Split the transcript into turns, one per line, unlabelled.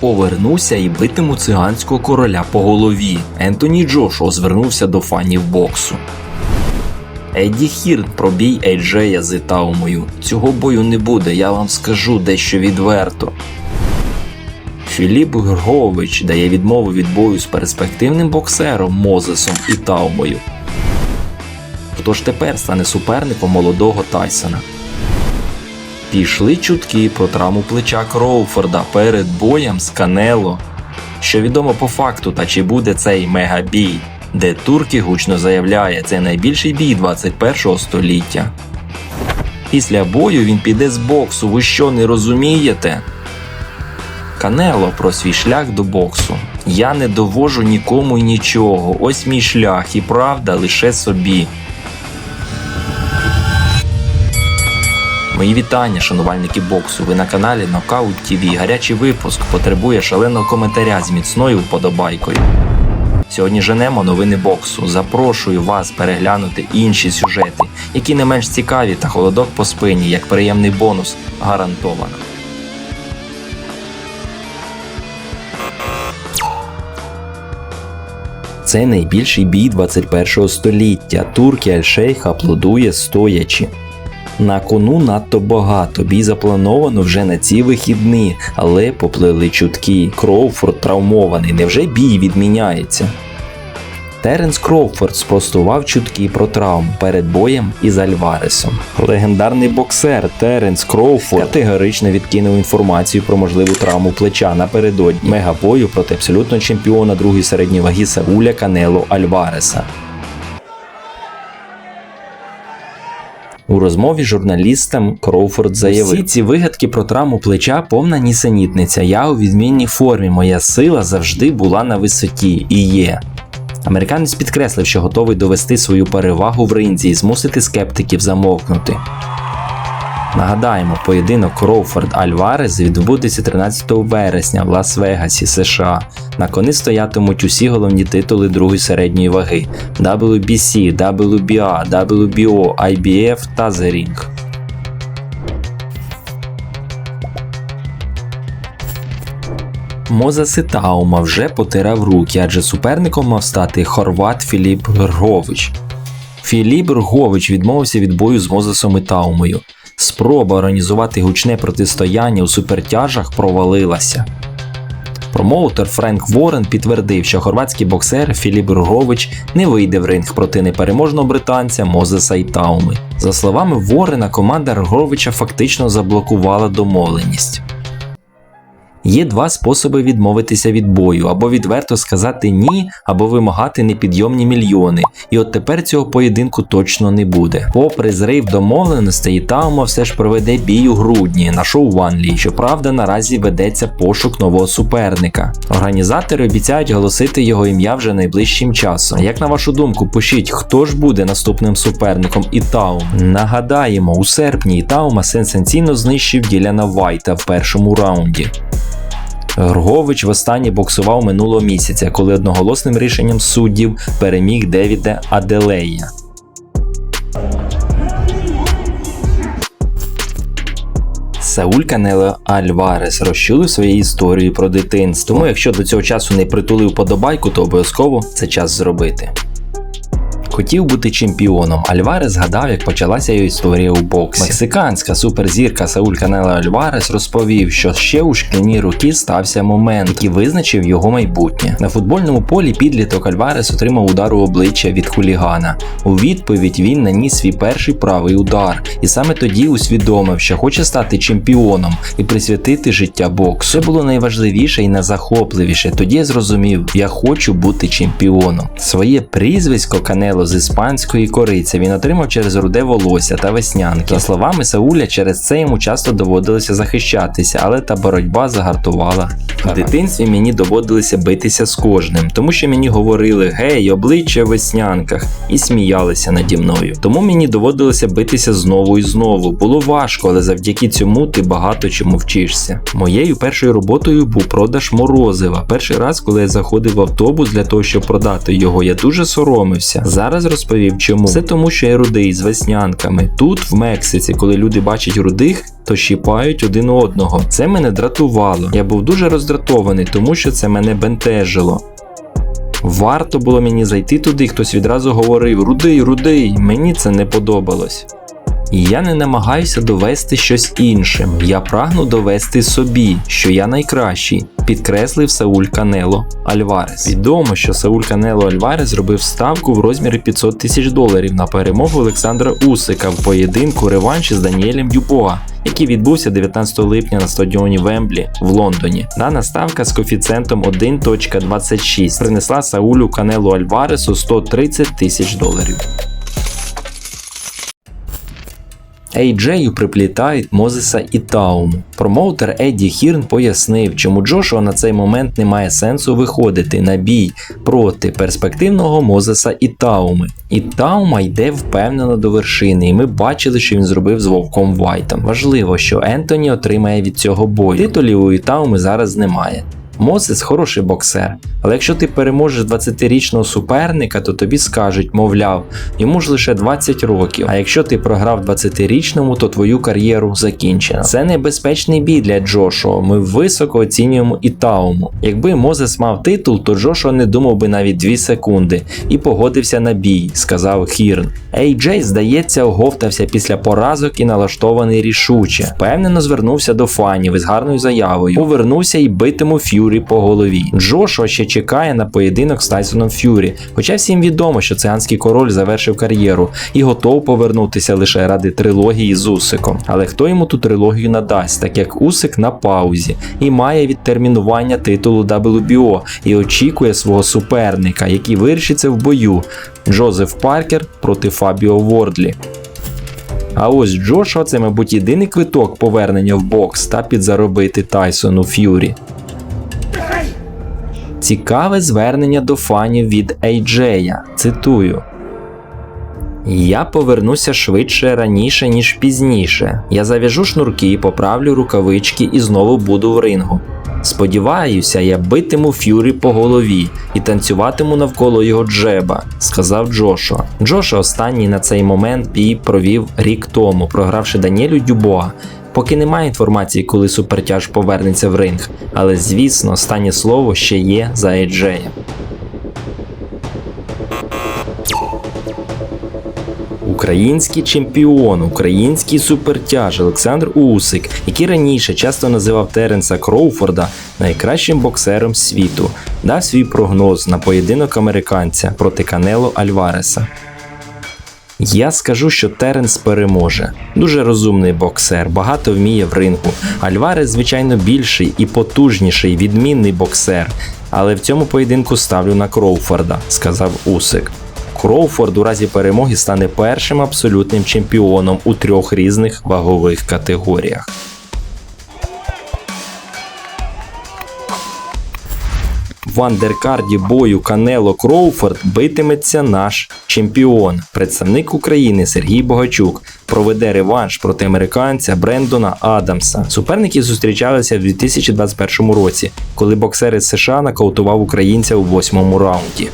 Повернуся і битиму циганського короля по голові. Ентоні Джошуа звернувся до фанів боксу. Едді Хірн пробій Ейджея з Ітаумою. Цього бою не буде, я вам скажу дещо відверто. Філіп Гргович дає відмову від бою з перспективним боксером Мозесом і Таумою. Хто ж тепер стане суперником молодого Тайсона? Пішли чутки про травму плеча Кроуфорда перед боєм з Канело. Що відомо по факту, та чи буде цей мегабій, де турки гучно заявляє, це найбільший бій 21 століття. Після бою він піде з боксу, ви що не розумієте? Канело про свій шлях до боксу. Я не довожу нікому й нічого. Ось мій шлях, і правда лише собі. Мої вітання, шанувальники боксу. Ви на каналі Knockout TV. Гарячий випуск потребує шаленого коментаря з міцною вподобайкою. Сьогодні женемо новини боксу. Запрошую вас переглянути інші сюжети, які не менш цікаві та холодок по спині, як приємний бонус, гарантовано. Це найбільший бій 21 століття. Турки Аль-Шейх аплодує стоячи. На кону надто багато. Бій заплановано вже на ці вихідні, але поплили чутки. Кроуфорд травмований. Невже бій відміняється? Теренс Кроуфорд спростував чутки про травму перед боєм із Альваресом. Легендарний боксер Теренс Кроуфорд категорично відкинув інформацію про можливу травму плеча напередодні мегабою проти абсолютного чемпіона другої середньої ваги Сауля Канело Альвареса. У розмові з журналістам Кроуфорд заявив: Всі ці вигадки про травму плеча повна нісенітниця. Я у відмінній формі. Моя сила завжди була на висоті і є. Американець підкреслив, що готовий довести свою перевагу в ринзі і змусити скептиків замовкнути. Нагадаємо, поєдинок Кроуфорд Альварес відбудеться 13 вересня в Лас-Вегасі, США. На кони стоятимуть усі головні титули другої середньої ваги WBC, WBA, WBO, IBF та The Ring. Моза Ситаума вже потирав руки, адже суперником мав стати хорват Філіп Гргович. Філіп Гргович відмовився від бою з Мозесом і Таумою. Спроба організувати гучне протистояння у супертяжах провалилася. Промоутер Френк Ворен підтвердив, що хорватський боксер Філіп Ругович не вийде в ринг проти непереможного британця Мозеса Ітауми. За словами Ворена, команда Руговича фактично заблокувала домовленість. Є два способи відмовитися від бою, або відверто сказати ні, або вимагати непідйомні мільйони. І от тепер цього поєдинку точно не буде. Попри зрив домовленостей, Таума все ж проведе бій у грудні на шоу Ванлі. Щоправда, наразі ведеться пошук нового суперника. Організатори обіцяють голосити його ім'я вже найближчим часом. Як на вашу думку, пишіть, хто ж буде наступним суперником Ітаум? Нагадаємо, у серпні Ітаума сенсаційно знищив Діляна Вайта в першому раунді. Гргович востаннє боксував минулого місяця, коли одноголосним рішенням суддів переміг Девіда Аделея. Сауль Канело Альварес розчулив свої історії про дитинство. Тому якщо до цього часу не притулив подобайку, то обов'язково це час зробити. Хотів бути чемпіоном. Альварес згадав, як почалася його історія у боксі. Мексиканська суперзірка Сауль Канело Альварес розповів, що ще у шкільні роки стався момент, який визначив його майбутнє. На футбольному полі підліток Альварес отримав удар у обличчя від хулігана. У відповідь він наніс свій перший правий удар, і саме тоді усвідомив, що хоче стати чемпіоном і присвятити життя боксу. Це було найважливіше і найзахопливіше. Тоді я зрозумів, я хочу бути чемпіоном. Своє прізвисько Канело з іспанської кориця він отримав через руде волосся та веснянки. За словами Сауля, через це йому часто доводилося захищатися, але та боротьба загартувала. В дитинстві мені доводилося битися з кожним, тому що мені говорили гей, обличчя в веснянках і сміялися наді мною. Тому мені доводилося битися знову і знову. Було важко, але завдяки цьому ти багато чому вчишся. Моєю першою роботою був продаж морозива. Перший раз, коли я заходив в автобус для того, щоб продати його, я дуже соромився. Зараз розповів чому. Це тому, що я рудий з веснянками. Тут, в Мексиці, коли люди бачать рудих, то щіпають один одного. Це мене дратувало. Я був дуже роздратований, тому що це мене бентежило. Варто було мені зайти туди, хтось відразу говорив Рудий, рудий, мені це не подобалось. Я не намагаюся довести щось іншим. Я прагну довести собі, що я найкращий, підкреслив Сауль Канело Альварес. Відомо, що Сауль Канело Альварес зробив ставку в розмірі 500 тисяч доларів на перемогу Олександра Усика в поєдинку реванші з Даніелем Дюбоа, який відбувся 19 липня на стадіоні Вемблі в Лондоні. Дана ставка з коефіцієнтом 1.26 принесла Саулю Канело Альваресу 130 тисяч доларів. AJ приплітають Мозеса і Тауму. Промоутер Едді Хірн пояснив, чому Джошуа на цей момент не має сенсу виходити на бій проти перспективного Мозеса і Тауми. І Таума йде впевнено до вершини, і ми бачили, що він зробив з Вовком Вайтом. Важливо, що Ентоні отримає від цього бою. Титулів у Тауми зараз немає. Мозес хороший боксер, але якщо ти переможеш 20-річного суперника, то тобі скажуть, мовляв, йому ж лише 20 років. А якщо ти програв 20-річному, то твою кар'єру закінчено. Це небезпечний бій для Джошуа. Ми високо оцінюємо і Тауму. Якби Мозес мав титул, то Джошуа не думав би навіть 2 секунди і погодився на бій, сказав Хірн. AJ, здається, оговтався після поразок і налаштований рішуче. Впевнено звернувся до фанів із гарною заявою. Повернувся і битиму Ф'юрі по голові. Джошуа ще чекає на поєдинок з Тайсоном Ф'юрі. Хоча всім відомо, що циганський король завершив кар'єру і готов повернутися лише ради трилогії з Усиком. Але хто йому ту трилогію надасть, так як Усик на паузі і має відтермінування титулу WBO і очікує свого суперника, який вирішиться в бою. Джозеф Паркер проти Фабіо Вордлі. А ось Джошуа це, мабуть, єдиний квиток повернення в бокс та підзаробити Тайсону Ф'юрі. Цікаве звернення до фанів від AJ. Цитую. Я повернуся швидше раніше, ніж пізніше. Я зав'яжу шнурки, поправлю рукавички і знову буду в рингу. Сподіваюся, я битиму Ф'юрі по голові і танцюватиму навколо його джеба, сказав Джошуа. Джошуа останній на цей момент бій провів рік тому, програвши Даніелю Дюбоа. Поки немає інформації, коли супертяж повернеться в ринг, але звісно, останнє слово ще є за Еджеєм. Український чемпіон, український супертяж Олександр Усик, який раніше часто називав Теренса Кроуфорда найкращим боксером світу, дав свій прогноз на поєдинок американця проти Канело Альвареса. Я скажу, що Теренс переможе. Дуже розумний боксер, багато вміє в рингу. Альварес, звичайно, більший і потужніший, відмінний боксер. Але в цьому поєдинку ставлю на Кроуфорда, сказав Усик. Кроуфорд у разі перемоги стане першим абсолютним чемпіоном у трьох різних вагових категоріях. В андеркарді бою Канело Кроуфорд битиметься наш чемпіон, представник України Сергій Богачук. Проведе реванш проти американця Брендона Адамса. Суперники зустрічалися в 2021 році, коли боксер із США нокаутував українця у восьмому раунді.